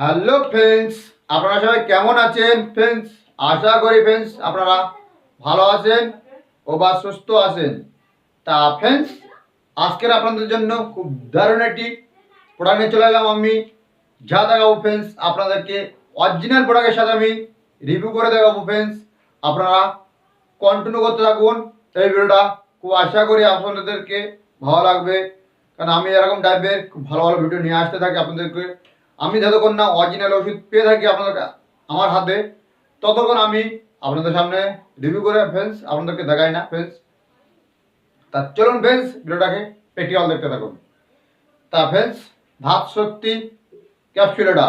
Hello friends আপনারা সবাই কেমন আছেন? ফ্রেন্ডস আশা করি ফ্রেন্ডস আপনারা ভালো আছেন ও বা সুস্থ আছেন। তা ফ্রেন্ডস আজকের আপনাদের জন্য খুব দারুণ একটি প্রোডাক্ট নিয়ে চলে এলাম আমি। যা দেখাবো ফ্রেন্ডস আপনাদেরকে অরিজিনাল প্রোডাক্টের সাথে আমি রিভিউ করে দেখাবো ফ্রেন্ডস আপনারা কন্টিনিউ করতে থাকুন। এই ভিডিওটা খুব আশা করি আপনাদেরকে ভালো লাগবে। কারণ আমি এরকম টাইপের খুব ভালো ভালো ভিডিও নিয়ে আসতে থাকি আপনাদেরকে। আমি যতক্ষণ না অরিজিনাল ওষুধ পেয়ে থাকি আপনাদের আমার হাতে, ততক্ষণ আমি আপনাদের সামনে রিভিউ করে ফ্রেন্ডস আপনাদেরকে দেখাই না ফ্রেন্ডস তা চলুন ফ্রেন্ডস ভিডিওটাকে প্র্যাকটিক্যাল দেখতে থাকুন। তা ফ্রেন্ডস ধাত শক্তি ক্যাপসুলেটা,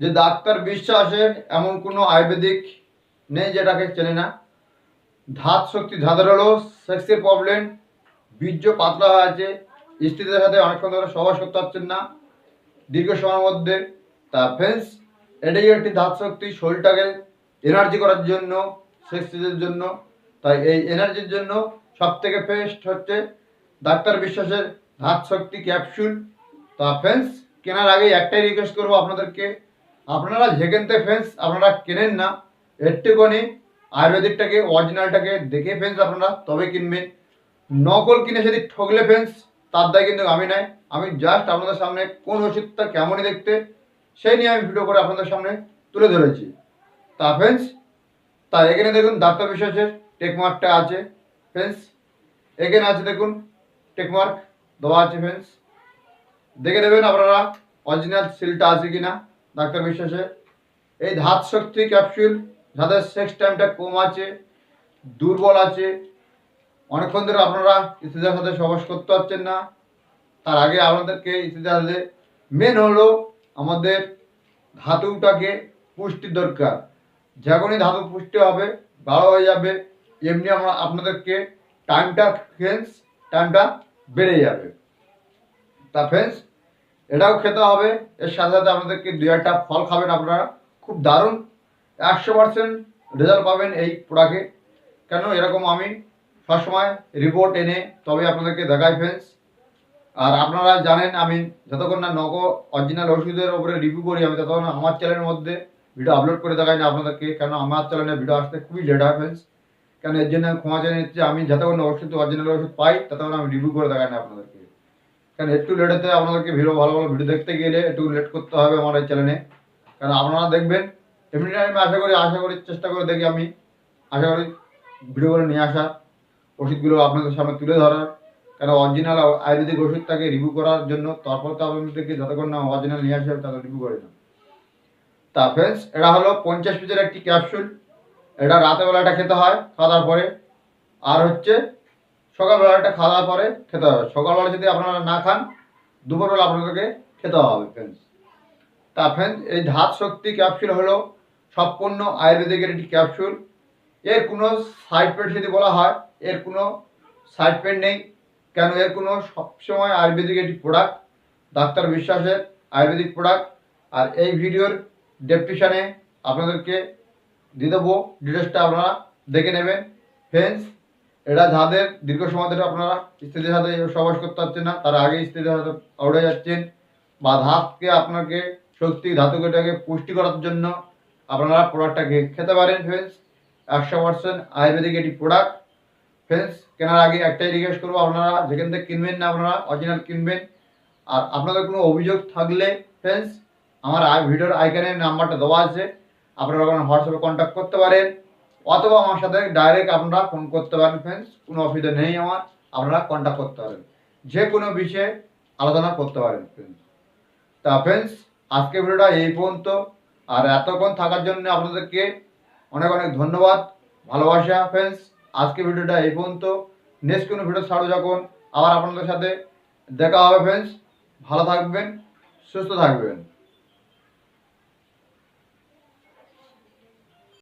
যে ডাক্তার বিশ্বাসের এমন কোনো আয়ুর্বেদিক নেই যেটাকে চেনে না। ধাত শক্তি ধাঁধের হলো সেক্সের প্রবলেম বীর্য পাতলা হয়ে আছে, স্ত্রীদের সাথে অনেকক্ষণ ধরে সহবাস করতে পারছেন না। দীর্ঘ সময়ের মধ্যে তা ফেন্স এটাই একটি ধাত শক্তি শরীরটাকে এনার্জি করার জন্য সেক্সের জন্য। তাই এই এনার্জির জন্য সব থেকে বেস্ট হচ্ছে ডাক্তার বিশ্বাসের ধাত শক্তি ক্যাপসুল তা ফেন্স কেনার আগে একটাই রিকোয়েস্ট করব আপনাদেরকে। আপনারা যেখান থেকে ফ্রেন্ডস আপনারা কেনেন না, একটুখানি আয়ুর্বেদিকটাকে অরিজিনালটাকে দেখে ফেন্স আপনারা তবে কিনবেন। নকল কিনে সেদিক ঠকলে ফ্রেন্ডস তার দায় কিন্তু আমি নাই। আমি জাস্ট আপনাদের সামনে কোন ওষুধটা কেমনই দেখতে, সেই নিয়ে আমি ভিডিও করে আপনাদের সামনে তুলে ধরেছি। তা ফ্রেন্ডস তা এখানে দেখুন ডাক্তার বিশ্বাসের টেকমার্কটা আছে। ফ্রেন্ডস এখানে আছে দেখুন টেকমার্ক দেওয়া আছে ফ্রেন্ডস দেখে নেবেন আপনারা অরিজিনাল সিলটা আছে কি না ডাক্তার বিশ্বাসের। এই ধাত শক্তি ক্যাপসুল যাদের সেক্স টাইমটা কম আছে, দুর্বল আছে অনেকক্ষণ ধরে আপনারা স্ত্রীদের সাথে সবাস করতে পারছেন না। তার আগে আপনাদেরকে সাথে মেন হলো আমাদের ধাতুটাকে পুষ্টির দরকার। যখনই ধাতু পুষ্টি হবে, ভালো হয়ে যাবে, এমনি আমরা আপনাদেরকে টাইমটা ফ্রেন্স টাইমটা বেড়ে যাবে। তা ফ্রেন্ডস এটাও খেতে হবে, এর সাথে সাথে আপনাদেরকে দু একটা ফল খাবেন আপনারা, খুব দারুণ। একশো পার্সেন্ট রেজাল্ট পাবেন এই প্রোডাক্টে কেন? এরকম আমি সবসময় রিপোর্ট এনে তবে আপনাদেরকে দেখাই ফ্রেন্ডস আর আপনারা জানেন আমি যতক্ষণ না নগ অরিজিনাল ওষুধের উপরে রিভিউ করি, আমি ততক্ষণ আমার চ্যানেলের মধ্যে ভিডিও আপলোড করে দেখাই না আপনাদেরকে কেন আমার চ্যানেলে ভিডিও আসতে খুবই লেট হয় ফ্রেন্ডস কেন এর জন্য ক্ষমা চেয়ে নিচ্ছি আমি যতক্ষণ ওষুধ অরিজিনাল ওষুধ পাই, ততক্ষণ আমি রিভিউ করে দেখাই না আপনাদেরকে। কারণ একটু লেট হতে আপনাদেরকে ভিডিও ভালো ভালো ভিডিও দেখতে গেলে একটু লেট করতে হবে আমার এই চ্যানেলে কারণ আপনারা দেখবেন, এমনি টাইমে আশা করি আশা করি, চেষ্টা করে দেখি আমি, আশা করি ভিডিওগুলো নিয়ে আসা। ওষুধগুলো আপনাদের সামনে তুলে ধরার কেন অরিজিনাল আয়ুর্বেদিক ওষুধটাকে রিভিউ করার জন্য তারপর তো আপনাদেরকে যতক্ষণ না অরিজিনাল নিয়ে আসে তাদের রিভিউ করে না তা ফ্রেন্ডস এটা হলো পঞ্চাশ পিসের একটি ক্যাপসুল এটা রাতেবেলা এটা খেতে হয়, খাওয়ার পরে। আর হচ্ছে সকালবেলা সকালবেলাটা খাওয়ার পরে খেতে হবে। সকালবেলা যদি আপনারা না খান, দুপুরবেলা আপনাদেরকে খেতে হবে ফ্রেন্ডস তা ফ্রেন্ডস এই ধাত শক্তি ক্যাপসুল হলো সম্পূর্ণ আয়ুর্বেদিকের একটি ক্যাপসুল এর কোনো সাইড পেট যদি বলা হয়, এর কোনো সাইড পেট নেই। কেন? এর কোনো সবসময় আয়ুর্বেদিক একটি প্রোডাক্ট ডাক্তার বিশ্বাসের আয়ুর্বেদিক প্রোডাক্ট আর এই ভিডিওর ডেসক্রিপশানে আপনাদেরকে দিয়ে দেবো। ডিটেলসটা আপনারা দেখে নেবেন। ফ্রেন্ডস এটা যাদের দীর্ঘ সময় ধরে আপনারা স্ত্রীদের সাথে সবাস করতে পারছেন না, তারা আগে স্ত্রীদের সাথে আউড়ে যাচ্ছেন বা ধাতকে আপনাকে শক্তি ধাতুকেটাকে পুষ্টি করার জন্য আপনারা প্রোডাক্টটাকে খেতে পারেন ফ্রেন্ডস একশো পার্সেন্ট আয়ুর্বেদিক একটি প্রোডাক্ট ফ্রেন্ডস কেনার আগে একটাই রিকোয়েস্ট করব, আপনারা যেখান থেকে কিনবেন না, আপনারা অরিজিনাল কিনবেন। আর আপনাদের কোনো অভিযোগ থাকলে ফ্রেন্ডস আমার ভিডিওর আইকানের নাম্বারটা দেওয়া আছে। আপনারা ওখানে হোয়াটসঅ্যাপে কন্ট্যাক্ট করতে পারেন, অথবা আমার সাথে ডাইরেক্ট আপনারা ফোন করতে পারেন ফ্রেন্ডস কোনো অসুবিধা নেই আমার, আপনারা কন্ট্যাক্ট করতে পারেন। যে কোনো বিষয়ে আলোচনা করতে পারেন ফ্রেন্ডস তা ফ্রেন্ডস আজকে ভিডিওটা এই পর্যন্ত। আর এতক্ষণ থাকার জন্য আপনাদেরকে অনেক অনেক ধন্যবাদ, ভালোবাসা ফ্রেন্ডস আজকে ভিডিওটা এই পর্যন্ত। নেক্সট কোনো ভিডিও ছাড়ো যখন, আবার আপনাদের সাথে দেখা হবে ফ্রেন্ডস ভালো থাকবেন, সুস্থ থাকবেন।